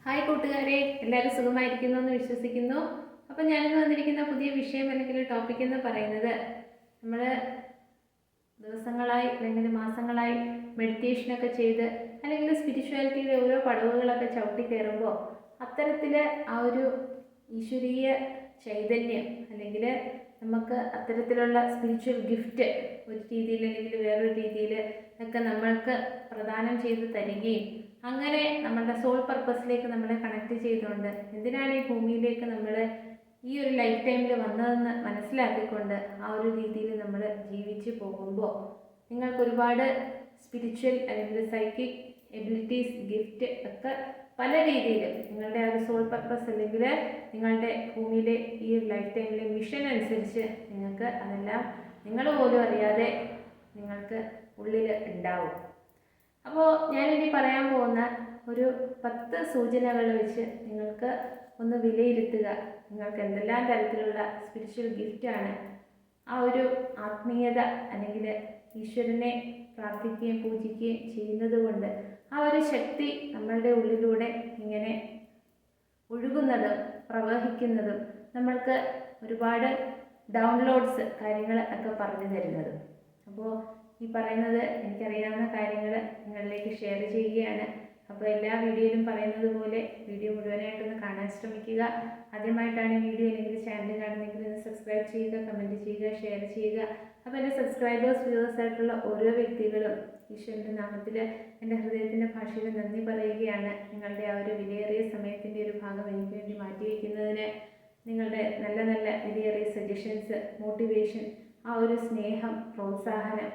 Hi കൂട്ടുകാരെ. എല്ലാവരും സുഖമായിരിക്കുന്നു എന്ന് വിശ്വസിക്കുന്നു. അപ്പം ഞാനിന്ന് വന്നിരിക്കുന്ന പുതിയ വിഷയം അല്ലെങ്കിൽ ടോപ്പിക് എന്ന് പറയുന്നത് നമ്മൾ ദിവസങ്ങളായി അല്ലെങ്കിൽ മാസങ്ങളായി മെഡിറ്റേഷനൊക്കെ ചെയ്ത് അല്ലെങ്കിൽ സ്പിരിച്വാലിറ്റിയുടെ ഓരോ പടവുകളൊക്കെ ചവിട്ടി കയറുമ്പോൾ അത്തരത്തിൽ ആ ഒരു ഈശ്വരീയ ചൈതന്യം അല്ലെങ്കിൽ നമുക്ക് അത്തരത്തിലുള്ള സ്പിരിച്വൽ ഗിഫ്റ്റ് ഒരു രീതിയിൽ അല്ലെങ്കിൽ വേറൊരു രീതിയിൽ ഒക്കെ നമ്മൾക്ക് പ്രദാനം ചെയ്ത് തരികയും അങ്ങനെ നമ്മളുടെ സോൾ പർപ്പസിലേക്ക് നമ്മളെ കണക്ട് ചെയ്തുകൊണ്ട് എന്തിനാണ് ഈ ഭൂമിയിലേക്ക് നമ്മൾ ഈ ഒരു ലൈഫ് ടൈമിൽ വന്നതെന്ന് മനസ്സിലാക്കിക്കൊണ്ട് ആ ഒരു രീതിയിൽ നമ്മൾ ജീവിച്ച് പോകുമ്പോൾ നിങ്ങൾക്ക് ഒരുപാട് സ്പിരിച്വൽ അല്ലെങ്കിൽ സൈക്കിക് എബിലിറ്റീസ് ഗിഫ്റ്റ് ഒക്കെ പല രീതിയിൽ നിങ്ങളുടെ ആ ഒരു സോൾ പർപ്പസ് അല്ലെങ്കിൽ നിങ്ങളുടെ ഭൂമിയിലെ ഈ ഒരു ലൈഫ് ടൈമിലെ മിഷൻ അനുസരിച്ച് നിങ്ങൾക്ക് അതെല്ലാം നിങ്ങൾ പോലും അറിയാതെ നിങ്ങൾക്ക് ഉള്ളിൽ ഉണ്ടാവും. അപ്പോൾ ഞാനിനി പറയാൻ പോകുന്ന ഒരു പത്ത് സൂചനകൾ വെച്ച് നിങ്ങൾക്ക് ഒന്ന് വിലയിരുത്തുക. നിങ്ങൾക്ക് എന്തെല്ലാം തരത്തിലുള്ള സ്പിരിച്വൽ ഗിഫ്റ്റാണ് ആ ഒരു ആത്മീയത അല്ലെങ്കിൽ ഈശ്വരനെ പ്രാർത്ഥിക്കുകയും പൂജിക്കുകയും ചെയ്യുന്നത് കൊണ്ട് ആ ഒരു ശക്തി നമ്മളുടെ ഉള്ളിലൂടെ ഇങ്ങനെ ഒഴുകുന്നതും പ്രവഹിക്കുന്നതും നമ്മൾക്ക് ഒരുപാട് ഡൗൺലോഡ്സ് കാര്യങ്ങൾ ഒക്കെ പറഞ്ഞു തരുന്നതും. അപ്പോൾ ഈ പറയുന്നത് എനിക്കറിയാവുന്ന കാര്യങ്ങൾ നിങ്ങളിലേക്ക് ഷെയർ ചെയ്യുകയാണ്. അപ്പോൾ എല്ലാ വീഡിയോയിലും പറയുന്നത് പോലെ വീഡിയോ മുഴുവനായിട്ടൊന്ന് കാണാൻ ശ്രമിക്കുക. ആദ്യമായിട്ടാണ് ഈ വീഡിയോ അല്ലെങ്കിൽ ചാനൽ കാണുന്നെങ്കിൽ ഒന്ന് സബ്സ്ക്രൈബ് ചെയ്യുക കമന്റ് ചെയ്യുക ഷെയർ ചെയ്യുക. അപ്പോൾ എന്റെ സബ്സ്ക്രൈബേഴ്സ് വ്യൂവേഴ്സ് ആയിട്ടുള്ള ഓരോ വ്യക്തികളും ഈശ്വരന്റെ നാമത്തിൽ എന്റെ ഹൃദയത്തിന്റെ ഭാഷയിൽ നന്ദി പറയുകയാണ്. നിങ്ങളുടെ ആ ഒരു വിലയേറിയ സമയത്തിന്റെ ഒരു ഭാഗം എനിക്ക് വേണ്ടി മാറ്റിവെക്കുന്നതിന് നിങ്ങളുടെ നല്ല നല്ല വിലയേറിയ സജഷൻസ് മോട്ടിവേഷൻ ആ ഒരു സ്നേഹം പ്രോത്സാഹനം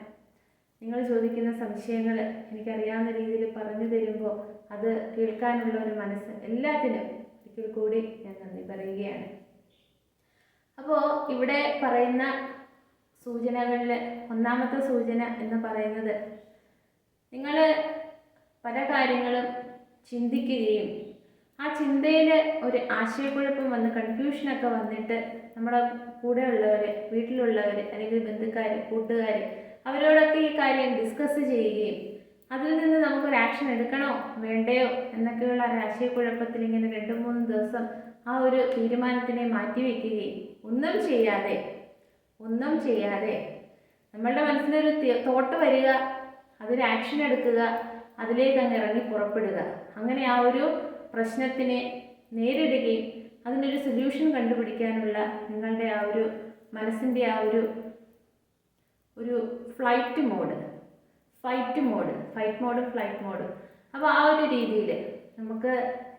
നിങ്ങൾ ചോദിക്കുന്ന സംശയങ്ങൾ എനിക്കറിയാവുന്ന രീതിയിൽ പറഞ്ഞു തരുമ്പോൾ അത് കേൾക്കാനുള്ള ഒരു മനസ്സ് എല്ലാത്തിനും ഒരിക്കൽ കൂടി ഞാൻ നന്ദി പറയുകയാണ്. അപ്പോൾ ഇവിടെ പറയുന്ന സൂചനകളിൽ ഒന്നാമത്തെ സൂചന എന്ന് പറയുന്നത് നിങ്ങൾ പല കാര്യങ്ങളും ചിന്തിക്കുകയും ആ ചിന്തയിൽ ഒരു ആശയക്കുഴപ്പം വന്ന് കൺഫ്യൂഷനൊക്കെ വന്നിട്ട് നമ്മുടെ കൂടെയുള്ളവർ വീട്ടിലുള്ളവർ അല്ലെങ്കിൽ ബന്ധുക്കാർ കൂട്ടുകാർ അവരോടൊക്കെ ഈ കാര്യം ഡിസ്കസ് ചെയ്യുകയും അതിൽ നിന്ന് നമുക്കൊരു ആക്ഷൻ എടുക്കണോ? വേണ്ടയോ? എന്നൊക്കെയുള്ള ഒരു ആശയക്കുഴപ്പത്തിൽ ഇങ്ങനെ രണ്ട് മൂന്ന് ദിവസം ആ ഒരു തീരുമാനത്തിനെ മാറ്റിവെക്കുകയും ഒന്നും ചെയ്യാതെ ഒന്നും ചെയ്യാതെ നമ്മളുടെ മനസ്സിലൊരു തോട്ട് വരിക അതൊരു ആക്ഷൻ എടുക്കുക അതിലേക്ക് അങ്ങ് ഇറങ്ങി പുറപ്പെടുക. അങ്ങനെ ആ ഒരു പ്രശ്നത്തിനെ നേരിടുകയും അതിനൊരു സൊല്യൂഷൻ കണ്ടുപിടിക്കാനുള്ള നിങ്ങളുടെ ആ ഒരു മനസ്സിന്റെ ആ ഒരു ഒരു flight mode fight mode fight mode flight mode അപ്പോൾ ആ ഒരു രീതിയിൽ നമുക്ക്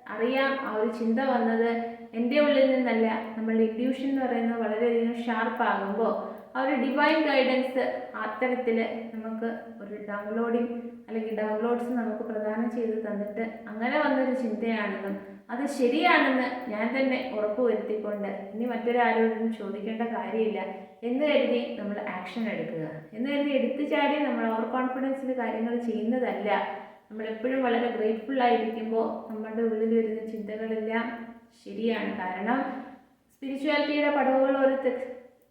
അറിയാം ആ ഒരു ചിന്ത വന്നത് എന്റെ ഉള്ളിൽ നിന്നല്ല. നമ്മളുടെ ഇൻഡ്യൂഷൻ എന്ന് പറയുന്നത് വളരെയധികം ഷാർപ്പാകുമ്പോൾ ആ ഒരു ഡിവൈൻ ഗൈഡൻസ് അത്തരത്തിൽ നമുക്ക് ഒരു ഡൗൺലോഡിങ് അല്ലെങ്കിൽ ഡൗൺലോഡ്സ് നമുക്ക് പ്രദാനം ചെയ്ത് തന്നിട്ട് അങ്ങനെ വന്നൊരു ചിന്തയാണെന്നും അത് ശരിയാണെന്ന് ഞാൻ തന്നെ ഉറപ്പുവരുത്തിക്കൊണ്ട് ഇനി മറ്റൊരാരോടും ചോദിക്കേണ്ട കാര്യമില്ല എന്ന് കരുതി നമ്മൾ ആക്ഷൻ എടുക്കുക. എന്ന് കരുതി എടുത്തു ചാടി നമ്മൾ ഓവർ കോൺഫിഡൻസിൽ കാര്യങ്ങൾ ചെയ്യുന്നതല്ല. നമ്മളെപ്പോഴും വളരെ ഗ്രേറ്റ്ഫുൾ ആയിരിക്കുമ്പോൾ നമ്മുടെ ഉള്ളിൽ വരുന്ന ചിന്തകളെല്ലാം ശരിയാണ്. കാരണം സ്പിരിച്വാലിറ്റിയുടെ പടവുകൾ ഒരു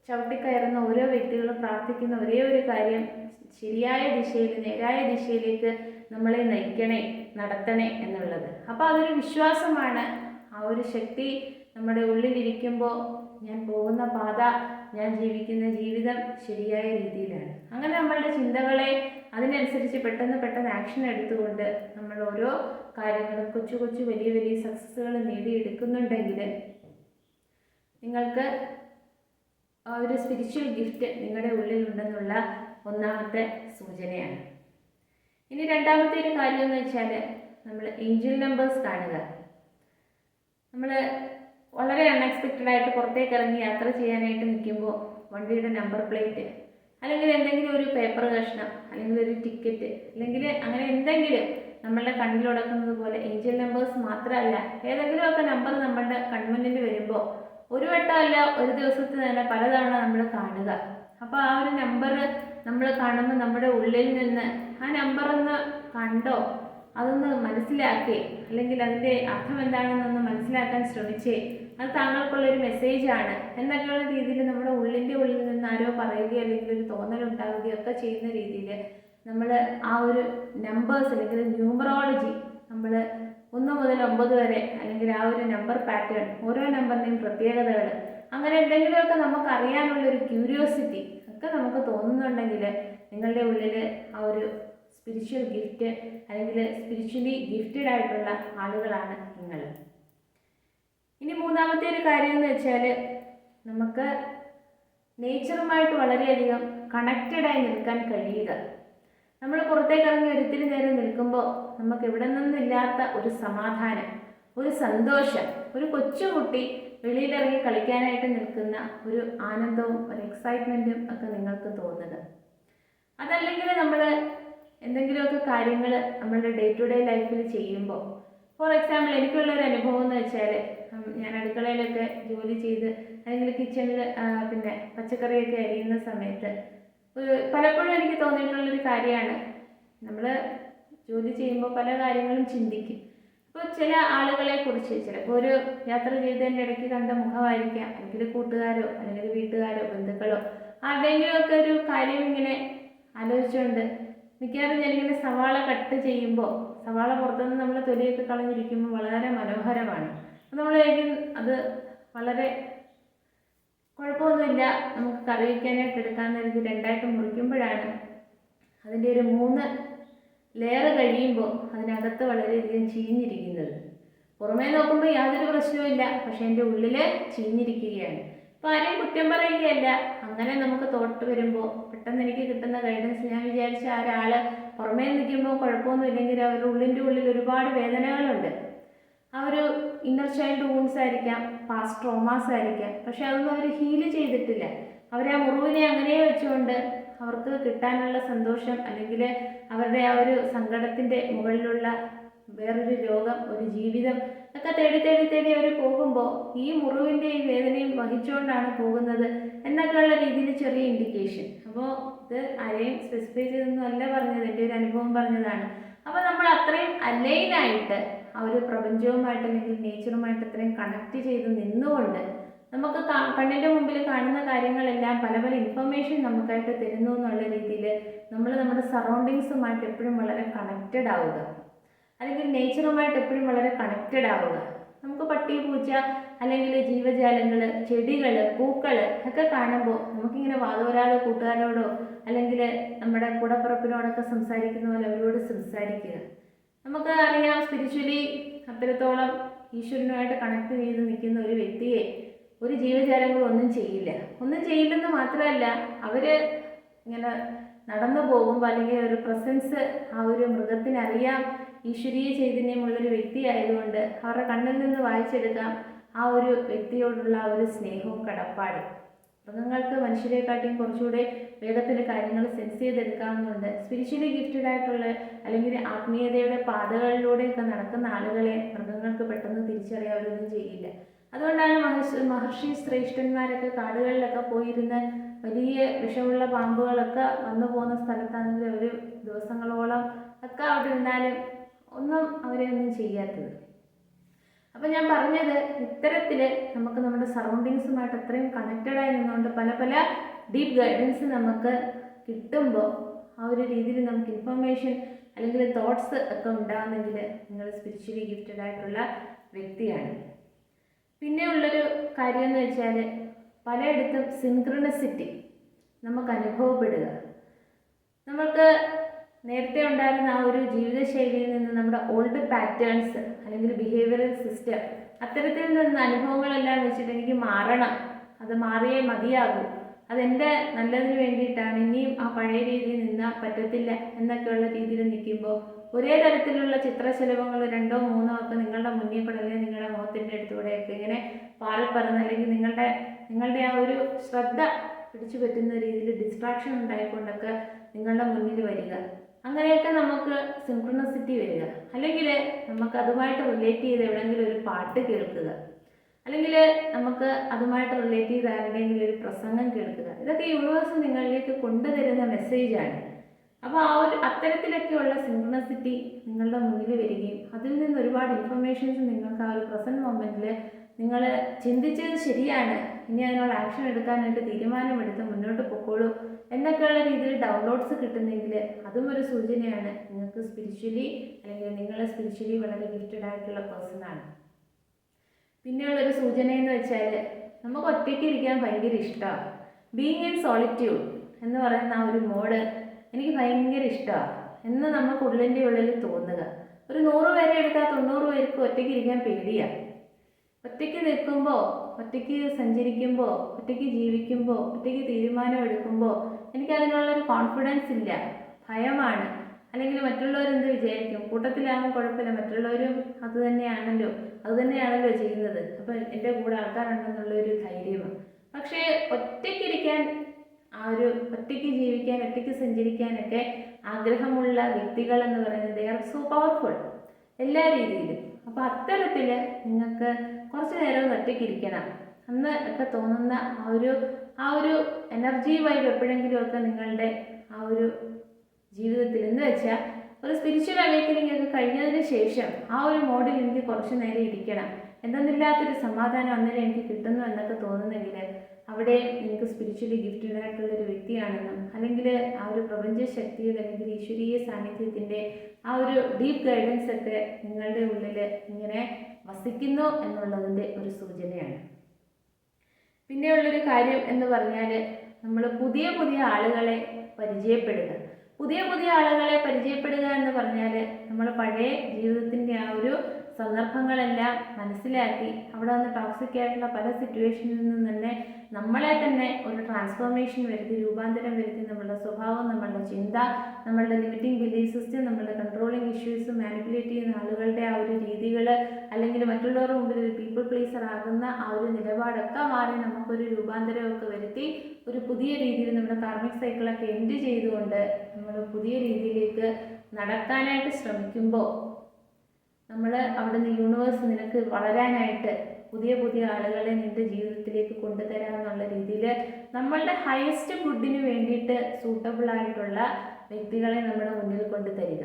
ചവിട്ടിക്കയറുന്ന ഓരോ വ്യക്തികളും പ്രാർത്ഥിക്കുന്ന ഒരേ ഒരു കാര്യം ശരിയായ ദിശയിൽ നേരായ ദിശയിലേക്ക് നമ്മളെ നയിക്കണേ നടത്തണേ എന്നുള്ളത്. അപ്പോൾ അതൊരു വിശ്വാസമാണ്. ആ ഒരു ശക്തി നമ്മുടെ ഉള്ളിലിരിക്കുമ്പോൾ ഞാൻ പോകുന്ന പാത ഞാൻ ജീവിക്കുന്ന ജീവിതം ശരിയായ രീതിയിലാണ്. അങ്ങനെ നമ്മളുടെ ചിന്തകളെ അതിനനുസരിച്ച് പെട്ടെന്ന് പെട്ടെന്ന് ആക്ഷൻ എടുത്തുകൊണ്ട് നമ്മൾ ഓരോ കാര്യങ്ങളും കൊച്ചു കൊച്ചു വലിയ വലിയ സക്സസ്സുകൾ നേടിയെടുക്കുന്നുണ്ടെങ്കിൽ നിങ്ങൾക്ക് ഒരു സ്പിരിച്വൽ ഗിഫ്റ്റ് നിങ്ങളുടെ ഉള്ളിലുണ്ടെന്നുള്ള ഒന്നാമത്തെ സൂചനയാണ്. ഇനി രണ്ടാമത്തെ ഒരു കാര്യം എന്ന് വെച്ചാൽ നമ്മൾ ഏഞ്ചൽ നമ്പേഴ്സ് കാണുക. നമ്മൾ വളരെ അൺഎക്സ്പെക്റ്റഡ് ആയിട്ട് പുറത്തേക്ക് ഇറങ്ങി യാത്ര ചെയ്യാനായിട്ട് നിൽക്കുമ്പോൾ വണ്ടിയുടെ നമ്പർ പ്ലേറ്റ് അല്ലെങ്കിൽ എന്തെങ്കിലും ഒരു പേപ്പർ കഷ്ണം അല്ലെങ്കിൽ ഒരു ടിക്കറ്റ് അല്ലെങ്കിൽ അങ്ങനെ എന്തെങ്കിലും നമ്മളുടെ കണ്ണിലുടക്കുന്നത് പോലെ ഏഞ്ചൽ നമ്പേഴ്സ് മാത്രമല്ല ഏതെങ്കിലുമൊക്കെ നമ്പർ നമ്മളുടെ കൺമുന്നിൽ വരുമ്പോൾ ഒരു വട്ടമല്ല ഒരു ദിവസത്തിൽ തന്നെ പലതവണ നമ്മൾ കാണുക. അപ്പോൾ ആ ഒരു നമ്പർ നമ്മൾ കാണുമ്പോൾ നമ്മുടെ ഉള്ളിൽ നിന്ന് ആ നമ്പർ ഒന്ന് കണ്ടോ? അതൊന്ന് മനസ്സിലാക്കേ. അല്ലെങ്കിൽ അതിന്റെ അർത്ഥം എന്താണെന്നൊന്ന് മനസ്സിലാക്കാൻ ശ്രമിച്ചേ. അത് താങ്കൾക്കുള്ളൊരു മെസ്സേജാണ് എന്നൊക്കെയുള്ള രീതിയിൽ നമ്മുടെ ഉള്ളിന്റെ ഉള്ളിൽ നിന്ന് ആരോ പറയുകയോ അല്ലെങ്കിൽ ഒരു തോന്നലുണ്ടാവുകയോ ഒക്കെ ചെയ്യുന്ന രീതിയിൽ നമ്മൾ ആ ഒരു നമ്പേഴ്സ് അല്ലെങ്കിൽ ന്യൂമറോളജി നമ്മൾ ഒന്ന് മുതൽ ഒമ്പത് വരെ അല്ലെങ്കിൽ ആ ഒരു നമ്പർ പാറ്റേൺ ഓരോ നമ്പറിന്റെയും പ്രത്യേകതകൾ അങ്ങനെ എന്തെങ്കിലുമൊക്കെ നമുക്ക് അറിയാനുള്ളൊരു ക്യൂരിയോസിറ്റി ഒക്കെ നമുക്ക് തോന്നുന്നുണ്ടെങ്കിൽ നിങ്ങളുടെ ഉള്ളിൽ ആ ഒരു സ്പിരിച്വൽ ഗിഫ്റ്റ് അല്ലെങ്കിൽ സ്പിരിച്വലി ഗിഫ്റ്റഡ് ആയിട്ടുള്ള ആളുകളാണ് നിങ്ങൾ. ഇനി മൂന്നാമത്തെ ഒരു കാര്യം എന്ന് വെച്ചാൽ നമുക്ക് നേച്ചറുമായിട്ട് വളരെയധികം കണക്റ്റഡായി നിൽക്കാൻ കഴിയുക. നമ്മൾ പുറത്തേക്ക് ഇറങ്ങി ഒരിത്തിരി നേരം നിൽക്കുമ്പോൾ നമുക്ക് ഇവിടെ നിന്നില്ലാത്ത ഒരു സമാധാനം ഒരു സന്തോഷം ഒരു കൊച്ചുകുട്ടി വെളിയിലിറങ്ങി കളിക്കാനായിട്ട് നിൽക്കുന്ന ഒരു ആനന്ദവും ഒരു എക്സൈറ്റ്മെന്റും ഒക്കെ നിങ്ങൾക്ക് തോന്നുക. അതല്ലെങ്കിൽ നമ്മൾ എന്തെങ്കിലുമൊക്കെ കാര്യങ്ങൾ നമ്മളുടെ ഡേ ടു ഡേ ലൈഫിൽ ചെയ്യുമ്പോൾ ഫോർ എക്സാമ്പിൾ എനിക്കുള്ള ഒരു അനുഭവം എന്ന് വെച്ചാൽ ഞാൻ അടുക്കളയിലൊക്കെ ജോലി ചെയ്ത് അല്ലെങ്കിൽ കിച്ചണിൽ പിന്നെ പച്ചക്കറിയൊക്കെ അരിയുന്ന സമയത്ത് പലപ്പോഴും എനിക്ക് തോന്നിയിട്ടുള്ളൊരു കാര്യമാണ്. നമ്മൾ ജോലി ചെയ്യുമ്പോൾ പല കാര്യങ്ങളും ചിന്തിക്കും. ഇപ്പോൾ ചില ആളുകളെ കുറിച്ച് ചിലപ്പോൾ ഒരു യാത്ര ചെയ്തതിന്റെ ഇടയ്ക്ക് കണ്ട മുഖമായിരിക്കാം. അല്ലെങ്കിൽ കൂട്ടുകാരോ അല്ലെങ്കിൽ വീട്ടുകാരോ ബന്ധുക്കളോ ആരുടെയെങ്കിലുമൊക്കെ ഒരു കാര്യം ഇങ്ങനെ ആലോചിച്ചുകൊണ്ട് മിക്കവാറും ഞാനിങ്ങനെ സവാള കട്ട് ചെയ്യുമ്പോൾ സവാള പുറത്തുനിന്ന് നമ്മൾ തൊലിയൊക്കെ കളഞ്ഞിരിക്കുമ്പോൾ വളരെ മനോഹരമാണ്. അപ്പോൾ നമ്മൾ അത് വളരെ കുഴപ്പമൊന്നുമില്ല. നമുക്ക് കറി വയ്ക്കാനായിട്ട് എടുക്കാമെന്ന് കരുതി രണ്ടായിട്ട് മുറിക്കുമ്പോഴാണ് അതിന്റെ ഒരു മൂന്ന് ലെയർ കഴിയുമ്പോൾ അതിനകത്ത് വളരെയധികം ചീഞ്ഞിരിക്കുന്നത്. പുറമേ നോക്കുമ്പോൾ യാതൊരു പ്രശ്നവുമില്ല പക്ഷേ എന്റെ ഉള്ളിൽ ചീഞ്ഞിരിക്കുകയാണ്. അപ്പോൾ ആരെയും കുറ്റം പറയുകയല്ല അങ്ങനെ നമുക്ക് തോട്ട് വരുമ്പോൾ പെട്ടെന്ന് എനിക്ക് കിട്ടുന്ന ഗൈഡൻസ് ഞാൻ വിചാരിച്ച ആ ഒരാൾ പുറമേ നിൽക്കുമ്പോൾ കുഴപ്പമൊന്നുമില്ലെങ്കിൽ അവരുടെ ഉള്ളിന്റെ ഉള്ളിൽ ഒരുപാട് വേദനകളുണ്ട്. ആ ഒരു ഇന്നർ ചൈൽഡ് വൂൺസ് ആയിരിക്കാം പാസ്റ്റ് ട്രോമാസ് ആയിരിക്കാം. പക്ഷെ അതൊന്നും അവർ ഹീൽ ചെയ്തിട്ടില്ല. അവർ ആ മുറിവിനെ അങ്ങനെ വെച്ചുകൊണ്ട് അവർക്ക് കിട്ടാനുള്ള സന്തോഷം അല്ലെങ്കിൽ അവരുടെ ആ ഒരു സങ്കടത്തിന്റെ മുകളിലുള്ള വേറൊരു രോഗം ഒരു ജീവിതം ഒക്കെ തേടി തേടി തേടി അവർ പോകുമ്പോൾ ഈ മുറിവിന്റെ ഈ വേദനയും വഹിച്ചുകൊണ്ടാണ് പോകുന്നത് എന്നൊക്കെയുള്ള രീതിയിൽ ചെറിയ ഇൻഡിക്കേഷൻ അപ്പോൾ ഇത് ആരെയും സ്പെസിഫൈ ചെയ്തൊന്നും അല്ല പറഞ്ഞത് എന്റെ ഒരു അനുഭവം പറഞ്ഞതാണ്. അപ്പോൾ നമ്മൾ അത്രയും അലൈനായിട്ട് ആ ഒരു പ്രപഞ്ചവുമായിട്ട് അല്ലെങ്കിൽ നേച്ചറുമായിട്ട് അത്രയും കണക്ട് ചെയ്ത് നിന്നുകൊണ്ട് നമുക്ക് കണ്ണിന്റെ മുമ്പിൽ കാണുന്ന കാര്യങ്ങളെല്ലാം പല പല ഇൻഫർമേഷൻ നമുക്കായിട്ട് തരുന്നു എന്നുള്ള രീതിയിൽ നമ്മൾ നമ്മുടെ സറൗണ്ടിങ്സുമായിട്ട് എപ്പോഴും വളരെ കണക്റ്റഡ് ആവുക. അല്ലെങ്കിൽ നേച്ചറുമായിട്ട് എപ്പോഴും വളരെ കണക്റ്റഡ് ആവുക. നമുക്ക് പട്ടി പൂച്ച അല്ലെങ്കിൽ ജീവജാലങ്ങൾ ചെടികൾ പൂക്കൾ ഒക്കെ കാണുമ്പോൾ നമുക്കിങ്ങനെ വാതോരാളോ കൂട്ടുകാരോടോ അല്ലെങ്കിൽ നമ്മുടെ കൂടപ്പുറപ്പിനോടൊക്കെ സംസാരിക്കുന്ന പോലെ അവരോട് സംസാരിക്കുക. നമുക്ക് അറിയാം സ്പിരിച്വലി അത്രത്തോളം ഈശ്വരനുമായിട്ട് കണക്ട് ചെയ്ത് നിൽക്കുന്ന ഒരു വ്യക്തിയെ ഒരു ജീവജാലങ്ങളും ഒന്നും ചെയ്യില്ല. ഒന്നും ചെയ്യില്ലെന്ന് മാത്രമല്ല അവർ ഇങ്ങനെ നടന്നു പോകുമ്പോൾ അല്ലെങ്കിൽ ഒരു പ്രസൻസ് ആ ഒരു മൃഗത്തിന് അറിയാം ഈശ്വരീയ ചൈതന്യമുള്ളൊരു വ്യക്തി ആയതുകൊണ്ട് അവരുടെ കണ്ണിൽ നിന്ന് വായിച്ചെടുക്കാം ആ ഒരു വ്യക്തിയോടുള്ള ഒരു സ്നേഹവും കടപ്പാടും. മൃഗങ്ങൾക്ക് മനുഷ്യരെക്കാട്ടിയും കുറച്ചുകൂടെ വേഗത്തിൽ കാര്യങ്ങൾ സെൻസ് ചെയ്തെടുക്കാവുന്നുണ്ട് സ്പിരിച്വലി ഗിഫ്റ്റഡ് ആയിട്ടുള്ള അല്ലെങ്കിൽ ആത്മീയതയുടെ പാതകളിലൂടെയൊക്കെ നടക്കുന്ന ആളുകളെ മൃഗങ്ങൾക്ക് പെട്ടെന്ന് തിരിച്ചറിയാവുകയൊന്നും ചെയ്യില്ല. അതുകൊണ്ടാണ് മഹർഷി മഹർഷി ശ്രേഷ്ഠന്മാരൊക്കെ കാടുകളിലൊക്കെ പോയിരുന്ന് വലിയ വിഷമുള്ള പാമ്പുകളൊക്കെ വന്നു പോകുന്ന സ്ഥലത്താണെങ്കിൽ ഒരു ദിവസങ്ങളോളം ഒക്കെ അവിടെ ഇരുന്നാലും ഒന്നും അവരെ ഒന്നും ചെയ്യാത്തത്. അപ്പം ഞാൻ പറഞ്ഞത് ഇത്തരത്തിൽ നമുക്ക് നമ്മുടെ സറൗണ്ടിങ്സുമായിട്ട് അത്രയും കണക്റ്റഡ് ആയി നിന്നുകൊണ്ട് പല പല ഡീപ്പ് ഗൈഡൻസ് നമുക്ക് കിട്ടുമ്പോൾ ആ ഒരു രീതിയിൽ നമുക്ക് ഇൻഫർമേഷൻ അല്ലെങ്കിൽ തോട്ട്സ് ഒക്കെ ഉണ്ടാകുന്നെങ്കിൽ നിങ്ങൾ സ്പിരിച്വലി ഗിഫ്റ്റഡ് ആയിട്ടുള്ള വ്യക്തിയാണ്. പിന്നെ ഉള്ളൊരു കാര്യം എന്ന് വെച്ചാൽ പലയിടത്തും സിൻക്രണസിറ്റി നമുക്ക് അനുഭവപ്പെടുക. നമുക്ക് നേരത്തെ ഉണ്ടായിരുന്ന ആ ഒരു ജീവിതശൈലിയിൽ നിന്ന് നമ്മുടെ ഓൾഡ് പാറ്റേൺസ് അല്ലെങ്കിൽ ബിഹേവിയറൽ സിസ്റ്റം അത്തരത്തിൽ നിന്ന് അനുഭവങ്ങളെല്ലാം വെച്ചിട്ട് എനിക്ക് മാറണം. അത് മാറിയേ മതിയാകൂ. അതെന്റെ നല്ലതിന് വേണ്ടിയിട്ടാണ് ഇനിയും ആ പഴയ രീതിയിൽ നിന്നാൽ പറ്റത്തില്ല എന്നൊക്കെയുള്ള രീതിയിൽ നിൽക്കുമ്പോൾ ഒരേ തരത്തിലുള്ള ചിത്രശലഭങ്ങൾ രണ്ടോ മൂന്നോ ഒക്കെ നിങ്ങളുടെ മുന്നിൽ കൂടെ അല്ലെങ്കിൽ നിങ്ങളുടെ മുഖത്തിന്റെ അടുത്തൂടെയൊക്കെ ഇങ്ങനെ പാറിപ്പറന്ന് അല്ലെങ്കിൽ നിങ്ങളുടെ നിങ്ങളുടെ ആ ഒരു ശ്രദ്ധ പിടിച്ചു പറ്റുന്ന രീതിയിൽ ഡിസ്ട്രാക്ഷൻ ഉണ്ടായിക്കൊണ്ടൊക്കെ നിങ്ങളുടെ മുന്നിൽ വരിക. അങ്ങനെയൊക്കെ നമുക്ക് സിംക്രണസിറ്റി വരിക. അല്ലെങ്കിൽ നമുക്ക് അതുമായിട്ട് റിലേറ്റ് ചെയ്ത് എവിടെയെങ്കിലും ഒരു പാട്ട് കേൾക്കുക. അല്ലെങ്കിൽ നമുക്ക് അതുമായിട്ട് റിലേറ്റ് ചെയ്ത് ആരുടെയെങ്കിലും ഒരു പ്രസംഗം കേൾക്കുക. ഇതൊക്കെ യൂണിവേഴ്സ് നിങ്ങളിലേക്ക് കൊണ്ടുതരുന്ന മെസ്സേജാണ് അപ്പോൾ ആ ഒരു അത്തരത്തിലൊക്കെയുള്ള സിംക്രണസിറ്റി നിങ്ങളുടെ മുന്നിൽ വരികയും അതിൽ നിന്ന് ഒരുപാട് ഇൻഫർമേഷൻസ് നിങ്ങൾക്ക് ആ ഒരു പ്രസന്റ് മൊമെന്റിൽ നിങ്ങൾ ചിന്തിച്ചത് ശരിയാണ്. ഇനി അതിനുള്ള ആക്ഷൻ എടുക്കാനായിട്ട് തീരുമാനമെടുത്ത് മുന്നോട്ട് പൊക്കോളൂ. എന്നൊക്കെയുള്ള രീതിയിൽ ഡൗൺലോഡ്സ് കിട്ടുന്നെങ്കിൽ അതും ഒരു സൂചനയാണ്. നിങ്ങൾക്ക് സ്പിരിച്വലി അല്ലെങ്കിൽ നിങ്ങളെ സ്പിരിച്വലി വളരെ ഗിഫ്റ്റഡ് ആയിട്ടുള്ള പേഴ്സൺ ആണ്. പിന്നെയുള്ളൊരു സൂചന എന്ന് വെച്ചാൽ നമുക്ക് ഒറ്റയ്ക്ക് ഇരിക്കാൻ ഭയങ്കര ഇഷ്ടമാണ്. ബീങ് ഇൻ സോളിറ്റ്യൂഡ് എന്ന് പറയുന്ന ആ ഒരു മോഡ് എനിക്ക് ഭയങ്കര ഇഷ്ടമാണ് എന്ന് നമുക്ക് ഉള്ളിന്റെ ഉള്ളിൽ തോന്നുക. ഒരു നൂറ് പേരെ എടുത്താൽ തൊണ്ണൂറ് പേർക്ക് ഒറ്റയ്ക്ക് ഇരിക്കാൻ പേടിയാണ് ഒറ്റയ്ക്ക് നിൽക്കുമ്പോൾ ഒറ്റയ്ക്ക് സഞ്ചരിക്കുമ്പോൾ ഒറ്റയ്ക്ക് ജീവിക്കുമ്പോൾ ഒറ്റയ്ക്ക് തീരുമാനം എടുക്കുമ്പോൾ എനിക്ക് അതിനുള്ളൊരു കോൺഫിഡൻസ് ഇല്ല. ഭയമാണ്. അല്ലെങ്കിൽ മറ്റുള്ളവരെന്ത് വിചാരിക്കും? കൂട്ടത്തിലാകുമ്പോൾ കുഴപ്പമില്ല. മറ്റുള്ളവരും അത് തന്നെയാണല്ലോ. അത് തന്നെയാണല്ലോ ചെയ്യുന്നത്. അപ്പം എന്റെ കൂടെ ആൾക്കാരുണ്ടെന്നുള്ള ഒരു ധൈര്യമാണ്. പക്ഷേ ഒറ്റയ്ക്കിരിക്കാൻ ആ ഒരു ഒറ്റയ്ക്ക് ജീവിക്കാൻ ഒറ്റയ്ക്ക് സഞ്ചരിക്കാനൊക്കെ ആഗ്രഹമുള്ള വ്യക്തികൾ എന്ന് പറയുന്നത് ആർ സോ പവർഫുൾ എല്ലാ രീതിയിലും. അപ്പോൾ അത്തരത്തിൽ നിങ്ങൾക്ക് കുറച്ച് നേരം ഒറ്റയ്ക്കിരിക്കണം. അന്ന് ഒക്കെ തോന്നുന്ന ആ ഒരു ആ ഒരു എനർജി വൈബ് എപ്പോഴെങ്കിലുമൊക്കെ നിങ്ങളുടെ ആ ഒരു ജീവിതത്തിൽ എന്ന് വെച്ചാൽ ഒരു സ്പിരിച്വൽ അവേക്കനിങ് ഒക്കെ കഴിഞ്ഞതിന് ശേഷം ആ ഒരു മോഡിൽ എനിക്ക് കുറച്ച് നേരം ഇരിക്കണം. എന്തെന്നില്ലാത്തൊരു സമാധാനം അന്നേരം എനിക്ക് കിട്ടുന്നു എന്നൊക്കെ തോന്നുന്നെങ്കിൽ അവിടെ നിങ്ങൾക്ക് സ്പിരിച്വലി ഗിഫ്റ്റഡ് ആയിട്ടുള്ള ഒരു വ്യക്തിയാണെന്നും അല്ലെങ്കിൽ ആ ഒരു പ്രപഞ്ച ശക്തിയുടെ അല്ലെങ്കിൽ ഈശ്വരീയ സാന്നിധ്യത്തിന്റെ ആ ഒരു ഡീപ്പ് ഗൈഡൻസ് ഒക്കെ നിങ്ങളുടെ ഉള്ളിൽ ഇങ്ങനെ വസിക്കുന്നു എന്നുള്ളതിന്റെ ഒരു സൂചനയാണ്. പിന്നെയുള്ളൊരു കാര്യം എന്ന് പറഞ്ഞാൽ നമ്മൾ പുതിയ പുതിയ ആളുകളെ പരിചയപ്പെടുക. പുതിയ പുതിയ ആളുകളെ പരിചയപ്പെടുക എന്ന് പറഞ്ഞാൽ നമ്മൾ പഴയ ജീവിതത്തിന്റെ ആ ഒരു സന്ദർഭങ്ങളെല്ലാം മനസ്സിലാക്കി അവിടെ വന്ന് ടോക്സിക് ആയിട്ടുള്ള പല സിറ്റുവേഷനിൽ നിന്ന് തന്നെ നമ്മളെ തന്നെ ഒരു ട്രാൻസ്ഫോർമേഷൻ വരുത്തി രൂപാന്തരം വരുത്തി നമ്മളുടെ സ്വഭാവം നമ്മളുടെ ചിന്ത നമ്മളുടെ ലിമിറ്റിംഗ് ബിലീഫ് സിസ്റ്റം നമ്മളുടെ കൺട്രോളിങ് ഇഷ്യൂസ് മാനിപ്പുലേറ്റ് ചെയ്യുന്ന ആളുകളുടെ ആ ഒരു രീതികൾ അല്ലെങ്കിൽ മറ്റുള്ളവരുടെ മുമ്പിൽ ഒരു പീപ്പിൾ പ്ലീസർ ആകുന്ന ആ ഒരു നിലപാടൊക്കെ മാറി നമുക്കൊരു രൂപാന്തരമൊക്കെ വരുത്തി ഒരു പുതിയ രീതിയിൽ നമ്മുടെ കാർമിക് സൈക്കിളൊക്കെ എൻഡ് ചെയ്തുകൊണ്ട് നമ്മൾ പുതിയ രീതിയിലേക്ക് നടക്കാനായിട്ട് ശ്രമിക്കുമ്പോൾ നമ്മൾ അവിടുന്ന് യൂണിവേഴ്സ് നിനക്ക് വളരാനായിട്ട് പുതിയ പുതിയ ആളുകളെ നിന്റെ ജീവിതത്തിലേക്ക് കൊണ്ടുതരാമെന്നുള്ള രീതിയിൽ നമ്മളുടെ ഹയസ്റ്റ് ഗുഡിന് വേണ്ടിയിട്ട് സൂട്ടബിൾ ആയിട്ടുള്ള വ്യക്തികളെ നമ്മുടെ മുന്നിൽ കൊണ്ടു തരിക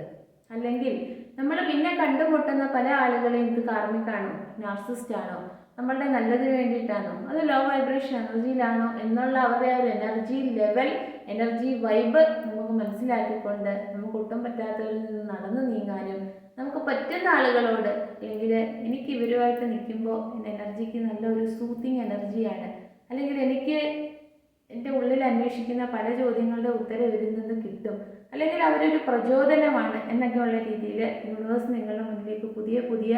അല്ലെങ്കിൽ നമ്മൾ പിന്നെ കണ്ടുമുട്ടുന്ന പല ആളുകളെയും ഇത് കാർമിക്കാണോ നാർസിസ്റ്റ് ആണോ നമ്മളുടെ നല്ലതിന് വേണ്ടിയിട്ടാണോ അത് ലോ വൈബ്രേഷൻ എനർജിയിലാണോ എന്നുള്ള അവരുടെ ഒരു എനർജി ലെവൽ എനർജി വൈബ് നമുക്ക് മനസ്സിലാക്കിക്കൊണ്ട് നമുക്ക് ഒട്ടും പറ്റാത്തവരിൽ നിന്ന് നടന്നു നീങ്ങാനും നമുക്ക് പറ്റുന്ന ആളുകളോട് അല്ലെങ്കിൽ എനിക്ക് ഇവരുമായിട്ട് നിൽക്കുമ്പോൾ എന്റെ എനർജിക്ക് നല്ലൊരു സൂത്തിങ് എനർജിയാണ് അല്ലെങ്കിൽ എനിക്ക് എന്റെ ഉള്ളിൽ അന്വേഷിക്കുന്ന പല ചോദ്യങ്ങളുടെ ഉത്തരം ഇവരിൽ നിന്ന് കിട്ടും. അല്ലെങ്കിൽ അവരൊരു പ്രചോദനമാണ് എന്നൊക്കെയുള്ള രീതിയിൽ യൂണിവേഴ്സ് നിങ്ങളുടെ മുന്നിലേക്ക് പുതിയ പുതിയ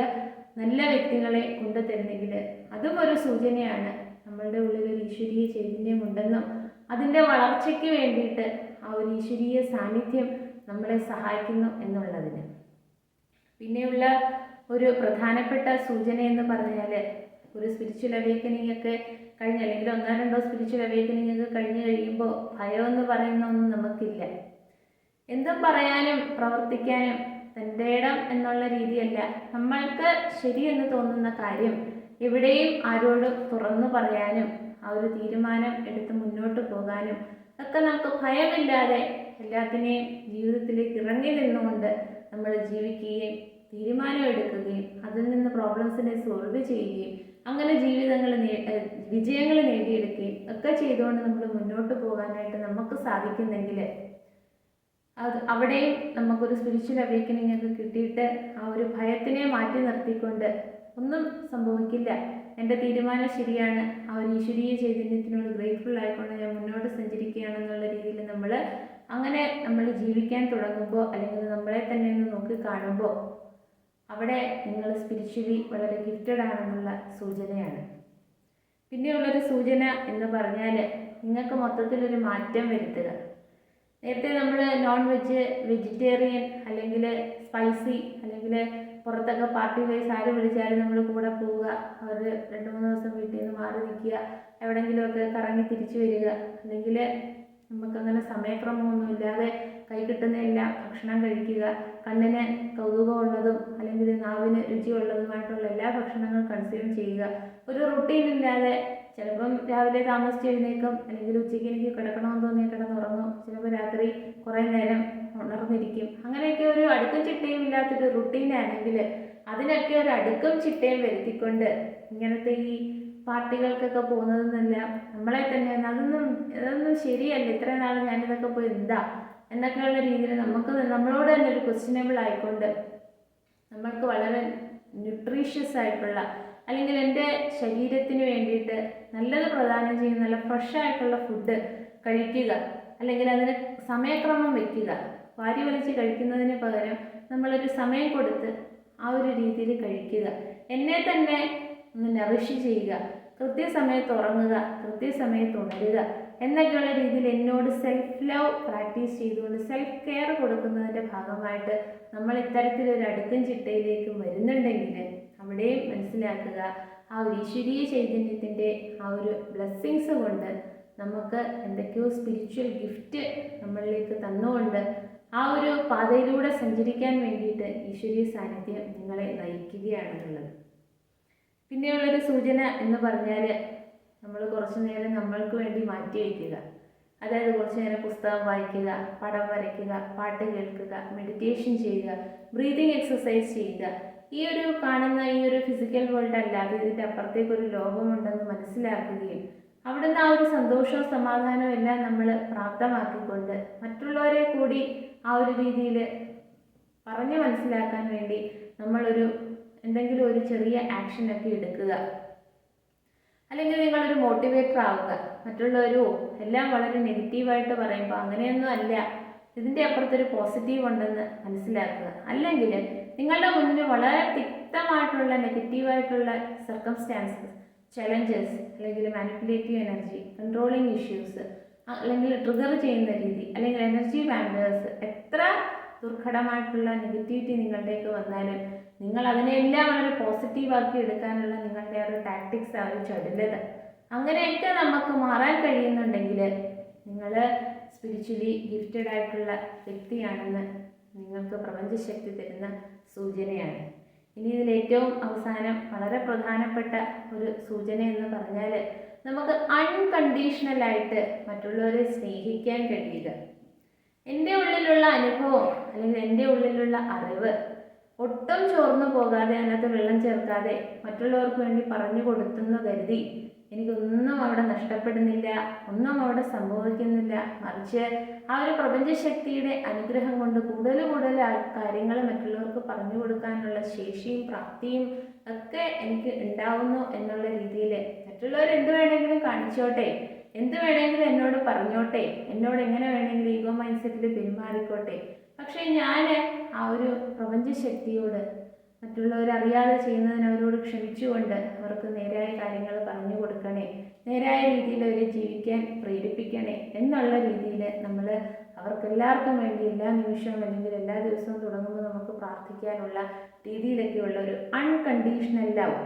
നല്ല വ്യക്തികളെ കൊണ്ടുതരുന്നെങ്കിൽ അതും ഒരു സൂചനയാണ്. നമ്മളുടെ ഉള്ളിൽ ഒരു ഈശ്വരീയ ചൈതന്യം ഉണ്ടെന്നും അതിന്റെ വളർച്ചയ്ക്ക് വേണ്ടിയിട്ട് ആ ഒരു ഈശ്വരീയ സാന്നിധ്യം നമ്മളെ സഹായിക്കുന്നു എന്നുള്ളതിന്. പിന്നെയുള്ള ഒരു പ്രധാനപ്പെട്ട സൂചന എന്ന് പറഞ്ഞാൽ ഒരു സ്പിരിച്വൽ അവേക്കനിങ് ഒക്കെ കഴിഞ്ഞ് അല്ലെങ്കിൽ ഒന്നോ രണ്ടോ സ്പിരിച്വൽ അവേക്കനിങ് ഒക്കെ കഴിഞ്ഞ് കഴിയുമ്പോൾ ഭയം എന്ന് പറയുന്ന ഒന്നും നമുക്കില്ല. എന്തും പറയാനും പ്രവർത്തിക്കാനും തന്റെ ഇടം എന്നുള്ള രീതിയല്ല. നമ്മൾക്ക് ശരിയെന്ന് തോന്നുന്ന കാര്യം എവിടെയും ആരോടും തുറന്നു പറയാനും ആ ഒരു തീരുമാനം എടുത്ത് മുന്നോട്ട് പോകാനും ഒക്കെ നമുക്ക് ഭയമില്ലാതെ എല്ലാത്തിനെയും ജീവിതത്തിലേക്ക് ഇറങ്ങി നിന്നുകൊണ്ട് നമ്മൾ ജീവിക്കുകയും തീരുമാനം എടുക്കുകയും അതിൽ നിന്ന് പ്രോബ്ലംസിനെ സോൾവ് ചെയ്യുകയും അങ്ങനെ ജീവിതങ്ങൾ വിജയങ്ങൾ നേടിയെടുക്കുകയും ഒക്കെ ചെയ്തുകൊണ്ട് നമ്മൾ മുന്നോട്ട് പോകാനായിട്ട് നമുക്ക് സാധിക്കുന്നെങ്കിൽ അത് അവിടെയും നമുക്കൊരു സ്പിരിച്വൽ അവേക്കനിങ് ഒക്കെ കിട്ടിയിട്ട് ആ ഒരു ഭയത്തിനെ മാറ്റി നിർത്തിക്കൊണ്ട് ഒന്നും സംഭവിക്കില്ല. എന്റെ തീരുമാനം ശരിയാണ്. ആ ഒരു ഈശ്വരീയ ചൈതന്യത്തിനോട് ഗ്രേറ്റ്ഫുൾ ആയിക്കൊണ്ട് ഞാൻ മുന്നോട്ട് സഞ്ചരിക്കുകയാണെന്നുള്ള രീതിയിൽ നമ്മൾ അങ്ങനെ നമ്മൾ ജീവിക്കാൻ തുടങ്ങുമ്പോൾ അല്ലെങ്കിൽ നമ്മളെ തന്നെ ഒന്ന് നോക്കി കാണുമ്പോൾ അവിടെ നിങ്ങൾ സ്പിരിച്വലി വളരെ ഗിഫ്റ്റഡ് ആണെന്നുള്ള സൂചനയാണ്. പിന്നെയുള്ളൊരു സൂചന എന്ന് പറഞ്ഞാൽ നിങ്ങൾക്ക് മൊത്തത്തിലൊരു മാറ്റം വരുത്തുക. നേരത്തെ നമ്മൾ നോൺ വെജ് വെജിറ്റേറിയൻ അല്ലെങ്കിൽ സ്പൈസി അല്ലെങ്കിൽ പുറത്തൊക്കെ പാർട്ടി വൈസ് ആര് വിളിച്ചാലും നമ്മൾ കൂടെ പോവുക. അവർ രണ്ട് മൂന്ന് ദിവസം വീട്ടിൽ നിന്ന് മാറി നിൽക്കുക. എവിടെയെങ്കിലുമൊക്കെ കറങ്ങി തിരിച്ചു വരിക. അല്ലെങ്കിൽ നമുക്കങ്ങനെ സമയക്രമമൊന്നുമില്ലാതെ കൈ കൈ കിട്ടുന്നതെല്ലാം ഭക്ഷണം കഴിക്കുക. കണ്ണിന് കൗതുകമുള്ളതും അല്ലെങ്കിൽ നാവിന് രുചിയുള്ളതുമായിട്ടുള്ള എല്ലാ ഭക്ഷണങ്ങളും കൺസ്യൂം ചെയ്യുക. ഒരു റുട്ടീൻ ഇല്ലാതെ ചിലപ്പം രാവിലെ താമസിച്ച് എഴുന്നേക്കും അല്ലെങ്കിൽ ഉച്ചയ്ക്ക് എനിക്ക് കിടക്കണമെന്ന് തോന്നി കിടന്നുറങ്ങും ചിലപ്പോൾ രാത്രി കുറേ നേരം ഉണർന്നിരിക്കും. അങ്ങനെയൊക്കെ ഒരു അടുക്കും ചിട്ടയും ഇല്ലാത്തൊരു റുട്ടീനാണെങ്കിൽ അതിനൊക്കെ ഒരു അടുക്കും ചിട്ടയും വരുത്തിക്കൊണ്ട് ഇങ്ങനത്തെ ഈ പാർട്ടികൾക്കൊക്കെ പോകുന്നതെന്നല്ല നമ്മളെ തന്നെ. അതൊന്നും അതൊന്നും ശരിയല്ല. ഇത്രയും നാൾ ഞാനിതൊക്കെ പോയി എന്താ എന്നൊക്കെയുള്ള രീതിയിൽ നമുക്ക് നമ്മളോട് തന്നെ ഒരു ക്വസ്റ്റ്യനബിൾ ആയിക്കൊണ്ട് നമ്മൾക്ക് വളരെ ന്യൂട്രീഷ്യസ് ആയിട്ടുള്ള അല്ലെങ്കിൽ എന്റെ ശരീരത്തിന് വേണ്ടിയിട്ട് നല്ലത് പ്രദാനം ചെയ്യുന്ന നല്ല ഫ്രഷ് ആയിട്ടുള്ള ഫുഡ് കഴിക്കുക. അല്ലെങ്കിൽ അതിന് സമയക്രമം വെക്കുക. വാരി വലിച്ച് കഴിക്കുന്നതിന് പകരം നമ്മളൊരു സമയം കൊടുത്ത് ആ ഒരു രീതിയിൽ കഴിക്കുക. എന്നെ തന്നെ ഒന്ന് നറിഷ് ചെയ്യുക. കൃത്യസമയത്ത് ഉറങ്ങുക. കൃത്യസമയത്ത് ഉണരുക. എന്നൊക്കെയുള്ള രീതിയിൽ എന്നോട് സെൽഫ് ലവ് പ്രാക്ടീസ് ചെയ്തുകൊണ്ട് സെൽഫ് കെയർ കൊടുക്കുന്നതിന്റെ ഭാഗമായിട്ട് നമ്മൾ ഇത്തരത്തിലൊരു അടുക്കും ചിട്ടയിലേക്ക് വരുന്നുണ്ടെങ്കിൽ അവിടെയും മനസ്സിലാക്കുക. ആ ഒരു ഈശ്വരീയ ചൈതന്യത്തിന്റെ ആ ഒരു ബ്ലെസ്സിങ്സ് കൊണ്ട് നമുക്ക് എന്തൊക്കെയോ സ്പിരിച്വൽ ഗിഫ്റ്റ് നമ്മളിലേക്ക് തന്നുകൊണ്ട് ആ ഒരു പാതയിലൂടെ സഞ്ചരിക്കാൻ വേണ്ടിയിട്ട് ഈശ്വരീയ സാന്നിധ്യം നിങ്ങളെ നയിക്കുകയാണെന്നുള്ളത്. പിന്നെയുള്ളൊരു സൂചന എന്ന് പറഞ്ഞാൽ നമ്മൾ കുറച്ചു നേരം നമ്മൾക്ക് വേണ്ടി മാറ്റി വയ്ക്കുക. അതായത് കുറച്ചു നേരം പുസ്തകം വായിക്കുക പടം വരയ്ക്കുക പാട്ട് കേൾക്കുക മെഡിറ്റേഷൻ ചെയ്യുക ബ്രീതിങ് എക്സസൈസ് ചെയ്യുക. ഈ ഒരു കാണുന്ന ഈ ഒരു ഫിസിക്കൽ വേൾഡ് അല്ലാതെ ഇതിന്റെ അപ്പുറത്തേക്ക് ഒരു ലോകമുണ്ടെന്ന് മനസ്സിലാക്കുകയും അവിടുന്ന് ആ ഒരു സന്തോഷവും സമാധാനവും എല്ലാം നമ്മൾ പ്രാപ്തമാക്കിക്കൊണ്ട് മറ്റുള്ളവരെ കൂടി ആ ഒരു രീതിയിൽ പറഞ്ഞ് മനസ്സിലാക്കാൻ വേണ്ടി നമ്മളൊരു എന്തെങ്കിലും ഒരു ചെറിയ ആക്ഷനൊക്കെ എടുക്കുക. അല്ലെങ്കിൽ നിങ്ങളൊരു മോട്ടിവേറ്റർ ആവുക. മറ്റുള്ളവരോ എല്ലാം വളരെ നെഗറ്റീവായിട്ട് പറയുമ്പോൾ അങ്ങനെയൊന്നും അല്ല. ഇതിന്റെ അപ്പുറത്തൊരു പോസിറ്റീവ് ഉണ്ടെന്ന് മനസ്സിലാക്കുക. അല്ലെങ്കിൽ നിങ്ങളുടെ മുന്നിൽ വളരെ തിക്തമായിട്ടുള്ള നെഗറ്റീവായിട്ടുള്ള സർക്കംസ്റ്റാൻസസ് ചലഞ്ചസ് അല്ലെങ്കിൽ മാനിപ്പുലേറ്റീവ് എനർജി കൺട്രോളിങ് ഇഷ്യൂസ് അല്ലെങ്കിൽ ട്രിഗർ ചെയ്യുന്ന രീതി അല്ലെങ്കിൽ എനർജി വാമ്പേഴ്സ് എത്ര ദുർഘടമായിട്ടുള്ള നെഗറ്റിവിറ്റി നിങ്ങളുടേക്ക് വന്നാലും നിങ്ങൾ അതിനെല്ലാം വളരെ പോസിറ്റീവാക്കി എടുക്കാനുള്ള നിങ്ങളുടെ ഒരു ടാക്ടിക്സ് ആ ഒരു ചടുലത അങ്ങനെയൊക്കെ നമുക്ക് മാറാൻ കഴിയുന്നുണ്ടെങ്കിൽ നിങ്ങൾ സ്പിരിച്വലി ഗിഫ്റ്റഡ് ആയിട്ടുള്ള വ്യക്തിയാണെന്ന് നിങ്ങൾക്ക് പ്രപഞ്ചശക്തി തരുന്ന സൂചനയാണ്. ഇനി ഇതിൽ ഏറ്റവും അവസാനം വളരെ പ്രധാനപ്പെട്ട ഒരു സൂചന എന്ന് പറഞ്ഞാൽ നമുക്ക് അൺകണ്ടീഷണലായിട്ട് മറ്റുള്ളവരെ സ്നേഹിക്കാൻ കഴിയുക. എന്റെ ഉള്ളിലുള്ള അനുഭവം അല്ലെങ്കിൽ എന്റെ ഉള്ളിലുള്ള അറിവ് ഒട്ടും ചോർന്നു പോകാതെ അതിനകത്ത് വെള്ളം ചേർക്കാതെ മറ്റുള്ളവർക്ക് വേണ്ടി പറഞ്ഞു കൊടുത്തെന്ന് കരുതി. എനിക്കൊന്നും അവിടെ നഷ്ടപ്പെടുന്നില്ല ഒന്നും അവിടെ സംഭവിക്കുന്നില്ല. മറിച്ച് ആ ഒരു പ്രപഞ്ചശക്തിയുടെ അനുഗ്രഹം കൊണ്ട് കൂടുതൽ കൂടുതൽ കാര്യങ്ങൾ മറ്റുള്ളവർക്ക് പറഞ്ഞു കൊടുക്കാനുള്ള ശേഷിയും പ്രാപ്തിയും ഒക്കെ എനിക്ക് ഉണ്ടാവുന്നു എന്നുള്ള രീതിയിൽ മറ്റുള്ളവർ എന്ത് വേണമെങ്കിലും കാണിച്ചോട്ടെ എന്ത് വേണമെങ്കിലും എന്നോട് പറഞ്ഞോട്ടെ എന്നോട് എങ്ങനെ വേണമെങ്കിലും ഈഗോ മൈൻഡ് സെറ്റിൽ പെരുമാറിക്കോട്ടെ. പക്ഷേ ഞാൻ ആ ഒരു പ്രപഞ്ചശക്തിയോട് മറ്റുള്ളവരറിയാതെ ചെയ്യുന്നതിന് അവരോട് ക്ഷമിച്ചുകൊണ്ട് അവർക്ക് നേരായ കാര്യങ്ങൾ പറഞ്ഞു കൊടുക്കണേ നേരായ രീതിയിൽ അവരെ ജീവിക്കാൻ പ്രേരിപ്പിക്കണേ എന്നുള്ള രീതിയിൽ നമ്മൾ അവർക്കെല്ലാവർക്കും വേണ്ടി എല്ലാ നിമിഷവും അല്ലെങ്കിൽ എല്ലാ ദിവസവും തുടങ്ങുമ്പോൾ നമുക്ക് പ്രാർത്ഥിക്കാനുള്ള രീതിയിലൊക്കെയുള്ള ഒരു അൺകണ്ടീഷണൽ ലവ്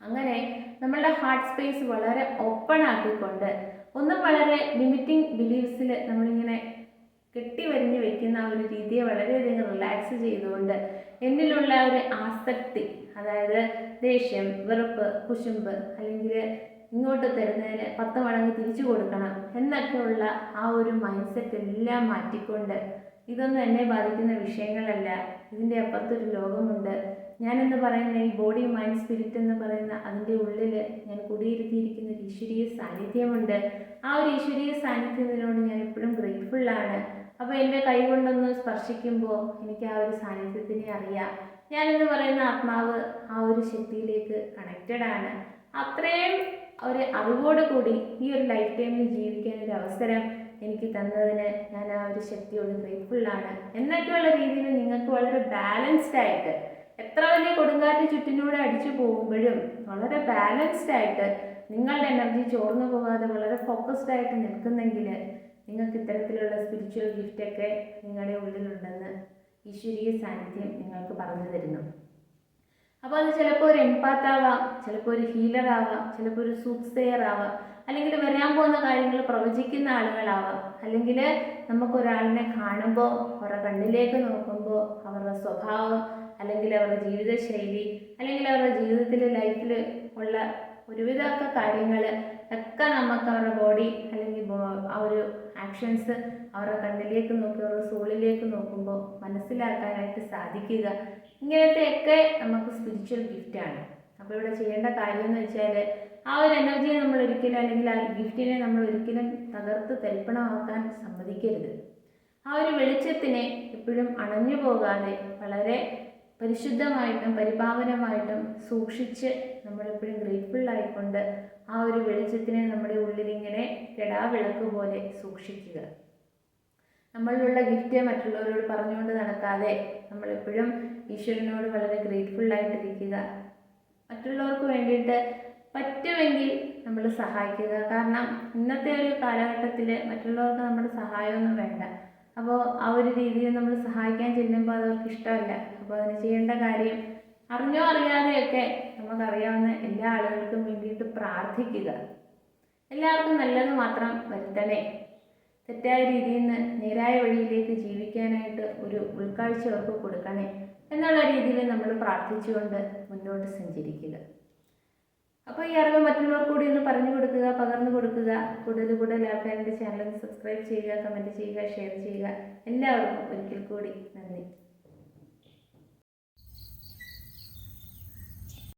അങ്ങനെ നമ്മളുടെ ഹാർട്ട് സ്പേസ് വളരെ ഓപ്പൺ ആക്കിക്കൊണ്ട് ഒന്നും വളരെ ലിമിറ്റിംഗ് ബിലീഫ്സിൽ നമ്മളിങ്ങനെ കെട്ടിവരിഞ്ഞ് വെക്കുന്ന ആ ഒരു രീതിയെ വളരെയധികം റിലാക്സ് ചെയ്തുകൊണ്ട് എന്നിലുള്ള ഒരു ആസക്തി അതായത് ദേഷ്യം വെറുപ്പ് കുശുമ്പ് അല്ലെങ്കിൽ ഇങ്ങോട്ട് തരുന്നതിന് പത്ത് മടങ്ങ് തിരിച്ചു കൊടുക്കണം എന്നൊക്കെയുള്ള ആ ഒരു മൈൻഡ് സെറ്റ് എല്ലാം മാറ്റിക്കൊണ്ട് ഇതൊന്നും എന്നെ ബാധിക്കുന്ന വിഷയങ്ങളല്ല. ഇതിന്റെ അപ്പുറത്തൊരു ലോകമുണ്ട്. ഞാനെന്ന് പറയുന്ന ഈ ബോഡി മൈൻഡ് സ്പിരിറ്റ് എന്ന് പറയുന്ന അതിന്റെ ഉള്ളിൽ ഞാൻ കുടിയിരുത്തിയിരിക്കുന്ന ഒരു ഈശ്വരീയ സാന്നിധ്യമുണ്ട്. ആ ഒരു ഈശ്വരീയ സാന്നിധ്യത്തിനോട് ഞാൻ എപ്പോഴും ഗ്രേറ്റ്ഫുള്ളാണ് അപ്പോൾ എന്റെ കൈ കൊണ്ടൊന്ന് സ്പർശിക്കുമ്പോൾ എനിക്ക് ആ ഒരു സാന്നിധ്യത്തിനെ അറിയാം. എന്ന് പറയുന്ന ആത്മാവ് ആ ഒരു ശക്തിയിലേക്ക് കണക്റ്റഡ് ആണ്. അത്രയും ഒരു അറിവോട് കൂടി ഈ ഒരു ലൈഫ് ടൈമിൽ ജീവിക്കാൻ ഒരു അവസരം എനിക്ക് തന്നതിന് ഞാൻ ആ ഒരു ശക്തിയോട് ഗ്രേറ്റ്ഫുള്ളാണ് എന്നൊക്കെയുള്ള രീതിയിൽ നിങ്ങൾക്ക് വളരെ ബാലൻസ്ഡ് ആയിട്ട് എത്ര വലിയ കൊടുങ്കാറ്റ് ചുറ്റിനൂടെ അടിച്ചു പോകുമ്പോഴും വളരെ ബാലൻസ്ഡ് ആയിട്ട് നിങ്ങളുടെ എനർജി ചോർന്നു പോകാതെ വളരെ ഫോക്കസ്ഡ് ആയിട്ട് നിൽക്കുന്നെങ്കിൽ നിങ്ങൾക്ക് ഇത്തരത്തിലുള്ള സ്പിരിച്വൽ ഗിഫ്റ്റൊക്കെ നിങ്ങളുടെ ഉള്ളിലുണ്ടെന്ന് ഈശ്വരീയ സാന്നിധ്യം നിങ്ങൾക്ക് പറഞ്ഞു തരുന്നു. അപ്പോൾ അത് ചിലപ്പോൾ ഒരു എംപാത്താവാം ചിലപ്പോൾ ഒരു ഹീലർ ആവാം ചിലപ്പോൾ ഒരു സൂക്സെയർ ആവാം അല്ലെങ്കിൽ വരാൻ പോകുന്ന കാര്യങ്ങൾ പ്രവചിക്കുന്ന ആളുകളാവാം. അല്ലെങ്കിൽ നമുക്കൊരാളിനെ കാണുമ്പോൾ അവരുടെ കണ്ണിലേക്ക് നോക്കുമ്പോൾ അവരുടെ സ്വഭാവം അല്ലെങ്കിൽ അവരുടെ ജീവിതശൈലി അല്ലെങ്കിൽ അവരുടെ ജീവിതത്തിൽ ലൈഫിൽ ഉള്ള ഒരുവിധമൊക്കെ കാര്യങ്ങൾ ഒക്കെ നമുക്ക് അവരുടെ ബോഡി അല്ലെങ്കിൽ ആ ഒരു ആക്ഷൻസ് അവരുടെ കണ്ണിലേക്ക് നോക്കി അവരുടെ സോളിലേക്ക് നോക്കുമ്പോൾ മനസ്സിലാക്കാനായിട്ട് സാധിക്കുക. ഇങ്ങനത്തെയൊക്കെ നമുക്ക് സ്പിരിച്വൽ ഗിഫ്റ്റാണ് അപ്പോൾ ഇവിടെ ചെയ്യേണ്ട കാര്യം എന്ന് വെച്ചാൽ ആ ഒരു എനർജിയെ നമ്മൾ ഒരിക്കലും അല്ലെങ്കിൽ ആ ഗിഫ്റ്റിനെ നമ്മൾ ഒരിക്കലും തകർത്ത് തരിപ്പണമാക്കാൻ സമ്മതിക്കരുത്. ആ ഒരു വെളിച്ചത്തിനെ എപ്പോഴും അണഞ്ഞു പോകാതെ വളരെ പരിശുദ്ധമായിട്ടും പരിപാവനമായിട്ടും സൂക്ഷിച്ച് നമ്മളെപ്പോഴും ഗ്രേറ്റ്ഫുൾ ആയിക്കൊണ്ട് ആ ഒരു വെളിച്ചത്തിനെ നമ്മുടെ ഉള്ളിൽ ഉള്ളിലിങ്ങനെ കെടാവിളക്ക് പോലെ സൂക്ഷിക്കുക. നമ്മളിലുള്ള ഗിഫ്റ്റ് മറ്റുള്ളവരോട് പറഞ്ഞുകൊണ്ട് നടക്കാതെ നമ്മളെപ്പോഴും ഈശ്വരനോട് വളരെ ഗ്രേറ്റ്ഫുൾ ആയിട്ടിരിക്കുക. മറ്റുള്ളവർക്ക് വേണ്ടിയിട്ട് പറ്റുമെങ്കിൽ നമ്മൾ സഹായിക്കുക. കാരണം ഇന്നത്തെ ഒരു കാലഘട്ടത്തിൽ മറ്റുള്ളവർക്ക് നമ്മുടെ സഹായമൊന്നും വേണ്ട. അപ്പോൾ ആ ഒരു രീതിയിൽ നമ്മൾ സഹായിക്കാൻ ചെല്ലുമ്പോൾ അത് അവർക്ക് ഇഷ്ടമല്ല. അപ്പോൾ അതിന് ചെയ്യേണ്ട കാര്യം അറിഞ്ഞോ അറിയാതെയൊക്കെ നമുക്കറിയാവുന്ന എല്ലാ ആളുകൾക്കും വേണ്ടിയിട്ട് പ്രാർത്ഥിക്കുക. എല്ലാവർക്കും നല്ലത് മാത്രം വരുത്തണേ. തെറ്റായ രീതിയിൽ നിന്ന് നേരായ വഴിയിലേക്ക് ജീവിക്കാനായിട്ട് ഒരു ഉൾക്കാഴ്ച അവർക്ക് കൊടുക്കണേ എന്നുള്ള രീതിയിൽ നമ്മൾ പ്രാർത്ഥിച്ചുകൊണ്ട് മുന്നോട്ട് സഞ്ചരിക്കുക. അപ്പോൾ ഈ അറിവ് മറ്റുള്ളവർ കൂടി ഒന്ന് പറഞ്ഞു കൊടുക്കുക പകർന്നു കൊടുക്കുക. കൂടുതൽ കൂടുതൽ ആൾക്കാർ എന്റെ ചാനൽ സബ്സ്ക്രൈബ് ചെയ്യുക കമന്റ് ചെയ്യുക ഷെയർ ചെയ്യുക. എല്ലാവർക്കും ഒരിക്കൽ കൂടി നന്ദി.